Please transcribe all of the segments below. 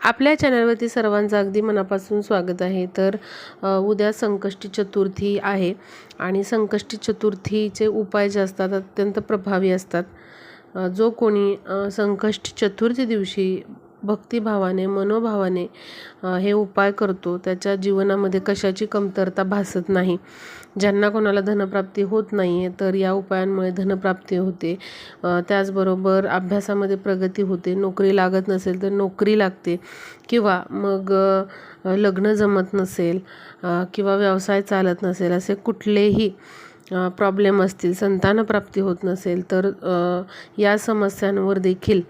आपल्या चॅनलवरती सर्वांचं अगदी मनापासून स्वागत आहे. तर उद्या संकष्टी चतुर्थी आहे आणि संकष्टी चतुर्थीचे उपाय जे असतात अत्यंत प्रभावी असतात. जो कोणी संकष्टी चतुर्थी दिवशी भक्तिभावाने मनोभावाने हे उपाय करतो. त्याच्या जीवनामध्ये कशाची कमतरता भासत नाही. ज्यांना कोणाला धनप्राप्ती होत नाही आहे तर या उपायांमुळे धनप्राप्ती होते. त्याचबरोबर अभ्यासामध्ये प्रगती होते. नोकरी लागत नसेल तर नोकरी लागते. किंवा मग लग्न जमत नसेल किंवा व्यवसाय चालत नसेल असे कुठलेही प्रॉब्लेम असतील संतानप्राप्ती होत नसेल तर या समस्यांवर देखील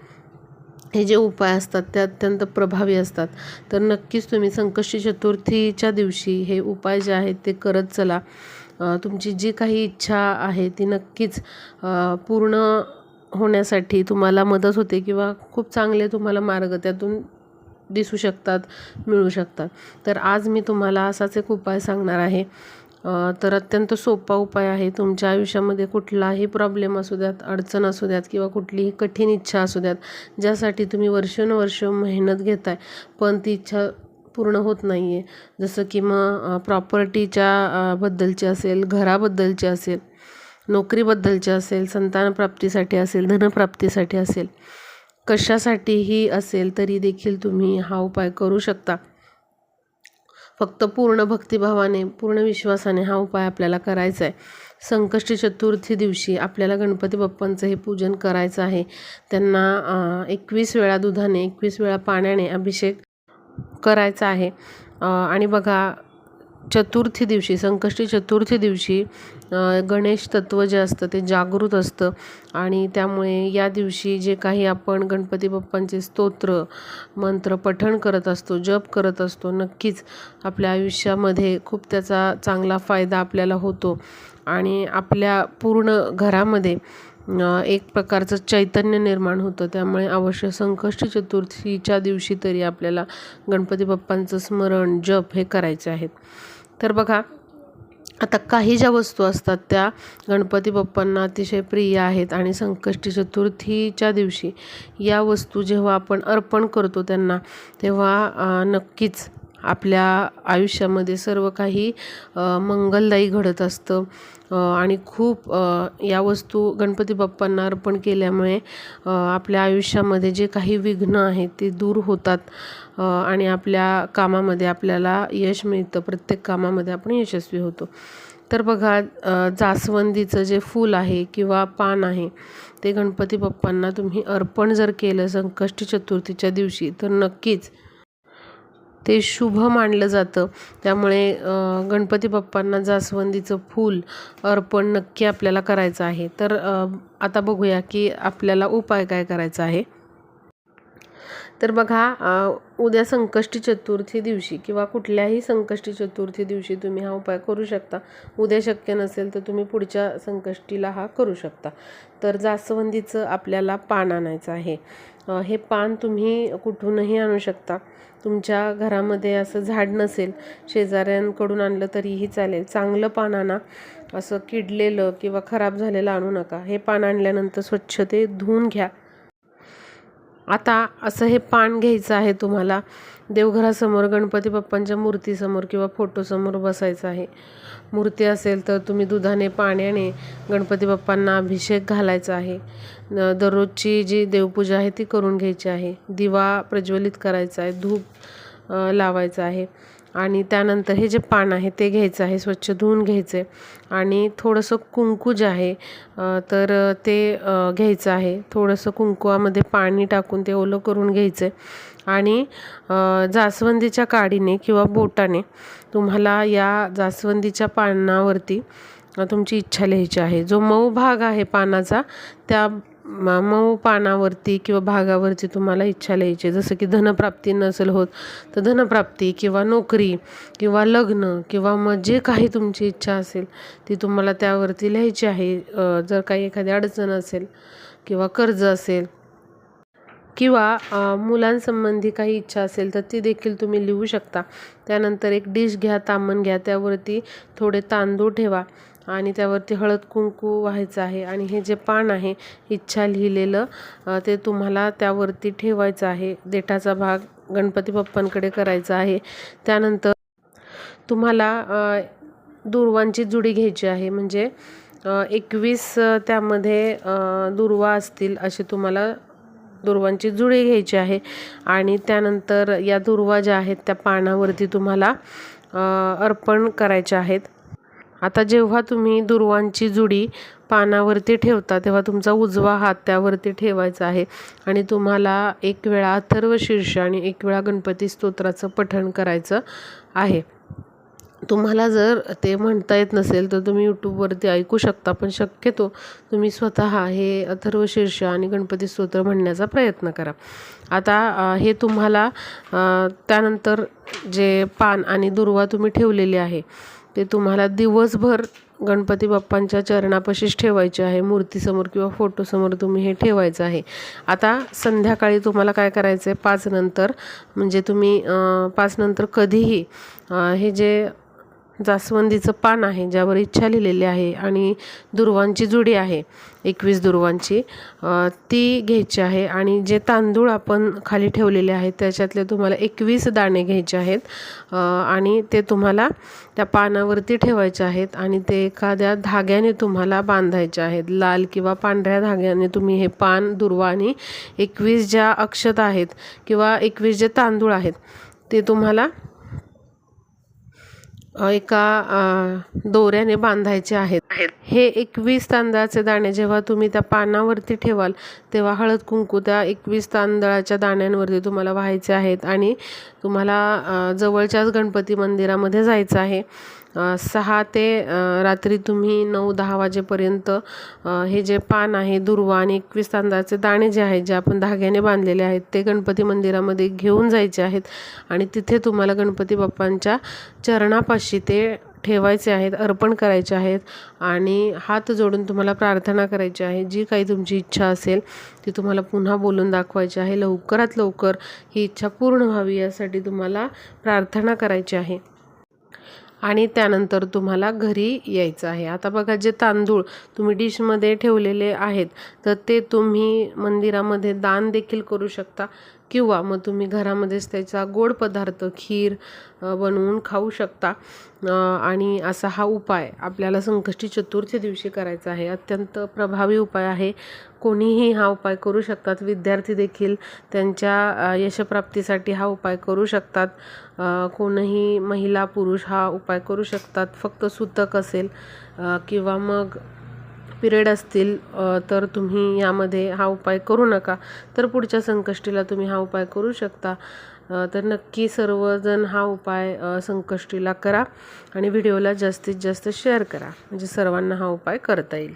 हे जे उपाय असतात ते अत्यंत प्रभावी असतात. तर नक्कीच तुम्ही संकष्टी चतुर्थीच्या दिवशी हे उपाय जे आहेत ते करत चला. तुमची जी काही इच्छा आहे ती नक्कीच पूर्ण होण्यासाठी तुम्हाला मदत होते किंवा खूप चांगले तुम्हाला मार्ग त्यातून दिसू शकतात मिळू शकतात. तर आज मी तुम्हाला असाच एक उपाय सांगणार आहे. तर अत्यंत सोपा उपाय आहे. तुमच्या आयुष्यामध्ये कुठलाही प्रॉब्लेम असू द्यात अडचण असू द्यात किंवा कुठलीही कठीण इच्छा असू द्यात ज्यासाठी तुम्ही वर्षानुवर्ष मेहनत घेताय पण ती इच्छा पूर्ण होत नाही आहे जसं की मग प्रॉपर्टीच्या बद्दलची असेल घराबद्दलची असेल नोकरीबद्दलची असेल संतानप्राप्तीसाठी असेल धनप्राप्तीसाठी असेल कशासाठीही असेल तरी देखील तुम्ही हा उपाय करू शकता. फक्त पूर्ण भक्तिभावाने पूर्ण विश्वासाने हा उपाय आपल्याला करायचा आहे. संकष्टी चतुर्थी दिवशी आपल्याला गणपती बाप्पांचं हे पूजन करायचं आहे. त्यांना एकवीस वेळा दुधाने एकवीस वेळा पाण्याने अभिषेक करायचा आहे. आणि बघा चतुर्थी दिवशी संकष्टी चतुर्थी दिवशी गणेश तत्व जे असतं ते जागृत असतं. आणि त्यामुळे या दिवशी जे काही आपण गणपती बाप्पांचे स्तोत्र मंत्र पठण करत असतो जप करत असतो नक्कीच आपल्या आयुष्यामध्ये खूप त्याचा चांगला फायदा आपल्याला होतो. आणि आपल्या पूर्ण घरामध्ये एक प्रकारचं चैतन्य निर्माण होतं. त्यामुळे अवश्य संकष्टी चतुर्थीच्या दिवशी तरी आपल्याला गणपती बाप्पांचं स्मरण जप हे करायचे आहेत. तर बघा आता काही ज्या वस्तू असतात त्या गणपती बाप्पांना अतिशय प्रिय आहेत आणि संकष्टी चतुर्थीच्या दिवशी या वस्तू जेव्हा आपण अर्पण करतो त्यांना तेव्हा नक्कीच आपल्या आयुष्यामध्ये सर्व काही मंगलदायी घडत असतं. आणि खूप या वस्तू गणपती बाप्पांना अर्पण केल्यामुळे आपल्या आयुष्यामध्ये जे काही विघ्न आहेत ते दूर होतात. आणि आपल्या कामामध्ये आपल्याला यश मिळतं. प्रत्येक कामामध्ये आपण यशस्वी होतो. तर बघा जास्वंदीचं जे फूल आहे किंवा पान आहे ते गणपती बाप्पांना तुम्ही अर्पण जर केलं संकष्टी चतुर्थीच्या दिवशी तर नक्कीच ते शुभ मानलं जातं. त्यामुळे गणपती बाप्पांना जास्वंदीचं फूल अर्पण नक्की आपल्याला करायचं आहे. तर आता बघूया की आपल्याला उपाय काय करायचा आहे. तर बघा उद्या संकष्टी चतुर्थी दिवशी किंवा कुठल्याही संकष्टी चतुर्थी दिवशी तुम्ही हा उपाय करू शकता. उद्या शक्य नसेल तर तुम्ही पुढच्या संकष्टीला हा करू शकता. तर जास्वंदीचं आपल्याला पान आणायचं आहे. हे पान तुम्ही कुठूनही आणू शकता. तुमच्या घरामध्ये असं झाड नसेल शेजाऱ्यांकडून आणलं तरीही चालेल. चांगलं पान आणा. असं किडलेलं किंवा खराब झालेलं आणू नका. हे पान आणल्यानंतर स्वच्छ ते धुवून घ्या. आता असं हे पान घ्यायचं आहे तुम्हाला. देवघरासमोर गणपती बाप्पांच्या मूर्तीसमोर किंवा फोटोसमोर बसायचं आहे. मूर्ती असेल तर तुम्ही दुधाने पाण्याने गणपती बाप्पांना अभिषेक घालायचा आहे. न- दररोजची जी देवपूजा आहे ती करून घ्यायची आहे. दिवा प्रज्वलित करायचा आहे धूप लावायचा आहे. आणि त्यानंतर हे जे पान आहे ते घ्यायचं आहे स्वच्छ धुवून घ्यायचे. आणि थोडंसं कुंकू जे आहे तर ते घ्यायचं आहे. थोडंसं कुंकुवामध्ये पाणी टाकून ते ओलं करून घ्यायचं. आहे आणि जास्वंदीच्या काडीने किंवा बोटाने तुम्हाला या जास्वंदीच्या पानावरती तुमची इच्छा लिहायची आहे. जो मऊ भाग आहे पानाचा त्या मऊ पानावरती किंवा भागावरती तुम्हाला इच्छा लिहायची जसं की धनप्राप्ती नसेल होत तर धनप्राप्ती किंवा नोकरी किंवा लग्न किंवा मग जे काही तुमची इच्छा असेल ती तुम्हाला त्यावरती लिहायची आहे. जर काही एखादी अडचण असेल किंवा कर्ज असेल किंवा मुलांसंबंधी काही इच्छा असेल तर ती देखील तुम्ही लिहू शकता. त्यानंतर एक डिश घ्या तामण घ्या त्यावरती थोडे तांदूळ ठेवा. आणि त्यावरती हळद कुंकू व्हायचं आहे आणि हे जे पान आहे इच्छा लिहिलेलं ते तुम्हाला त्यावरती ठेवायचं आहे. देठाचा भाग गणपती बाप्पांकडे करायचा आहे. त्यानंतर तुम्हाला दुर्वांची जुडी घ्यायची आहे. म्हणजे एकवीस त्यामध्ये दुर्वा असतील असे तुम्हाला दुर्वांची जुडी घ्यायची आहे. आणि त्यानंतर या दुर्वा ज्या आहेत त्या पानावरती तुम्हाला अर्पण करायच्या आहेत. आता जेव्हा तुम्ही दुर्वांची जुडी पानावरती ठेवता तेव्हा तुमचा उजवा हात त्यावरती ठेवायचा आहे आणि तुम्हाला एक वेळा अथर्व शीर्ष आणि एक वेळा गणपती स्तोत्राचं पठण करायचं आहे. तुम्हाला जर ते म्हणता येत नसेल तर तुम्ही यूट्यूबवरती ऐकू शकता पण शक्यतो तुम्ही स्वतः हे अथर्व शीर्ष आणि गणपती स्तोत्र म्हणण्याचा प्रयत्न करा. आता हे तुम्हाला त्यानंतर जे पान आणि दुर्वा तुम्ही ठेवलेली आहे ते तुम्हाला दिवसभर गणपती बाप्पांच्या चरणापाशीच ठेवायचे आहे. मूर्तीसमोर किंवा फोटोसमोर तुम्ही हे ठेवायचं आहे. आता संध्याकाळी तुम्हाला काय करायचं आहे पाचनंतर म्हणजे तुम्ही पाचनंतर कधीही हे जे जास्वंदीचं पान आहे ज्यावर इच्छा लिहिलेली आहे आणि दुर्वांची जुडी आहे एकवीस दुर्वांची. ती घ्यायची आहे आणि जे तांदूळ आपण खाली ठेवलेले आहेत त्याच्यातले तुम्हाला एकवीस दाणे घ्यायचे आहेत. आणि ते तुम्हाला त्या पानावरती ठेवायचे आहेत आणि ते एखाद्या धाग्याने तुम्हाला बांधायचे आहेत. लाल किंवा पांढऱ्या धाग्याने तुम्ही हे पान दुर्वा आणि एकवीस ज्या अक्षत आहेत किंवा एकवीस जे तांदूळ आहेत ते तुम्हाला एका दोऱ्याने बांधायचे आहेत. हे एकवीस तांदळाचे दाणे जेव्हा तुम्ही त्या पानावरती ठेवाल तेव्हा हळद कुंकू त्या एकवीस तांदळाच्या दाण्यांवरती तुम्हाला व्हायचे आहेत आणि तुम्हाला जवळच्याच गणपती मंदिरामध्ये जायचं आहे. सहा ते रात्री तुम्ही नऊ दहा वाजेपर्यंत हे जे पान आहे दुर्वा आणि एकवीस तांदळाचे दाणे जे आहेत जे आपण धाग्याने बांधलेले आहेत ते गणपती मंदिरामध्ये घेऊन जायचे आहेत आणि तिथे तुम्हाला गणपती बाप्पांच्या चरणापाशी ते ठेवायचे आहेत अर्पण करायचे आहेत आणि हात जोडून तुम्हाला प्रार्थना करायची आहे. जी काही तुमची इच्छा असेल ती तुम्हाला पुन्हा बोलून दाखवायची आहे. लवकरात लवकर ही इच्छा पूर्ण व्हावी यासाठी तुम्हाला प्रार्थना करायची आहे. आणि त्यानंतर तुम्हाला घरी यायचं आहे. आता बघा जे तांदूळ तुम्ही डिशमध्ये ठेवलेले आहेत तर ते तुम्ही मंदिरामध्ये दान देखील करू शकता. किंवा मग तुम्ही घरामध्येच त्याचा गोड पदार्थ खीर बनवून खाऊ शकता. आणि असा हा उपाय आपल्याला संकष्टी चतुर्थी दिवशी करायचा आहे. अत्यंत प्रभावी उपाय आहे. कोणीही हा उपाय करू शकतात. विद्यार्थी देखील त्यांच्या यशप्राप्तीसाठी हा उपाय करू शकतात. कोणीही महिला पुरुष हा उपाय करू शकतात. फक्त सुतक असेल किंवा मग पिरियड असतील तर तुम्ही यामध्ये हा उपाय करू नका. तर पुढच्या संकष्टीला तुम्ही हा उपाय करू शकता. तर नक्की सर्वजण हा उपाय संकष्टीला करा आणि व्हिडिओला जास्तीत जास्त शेअर करा. म्हणजे सर्वांना हा उपाय करता येईल.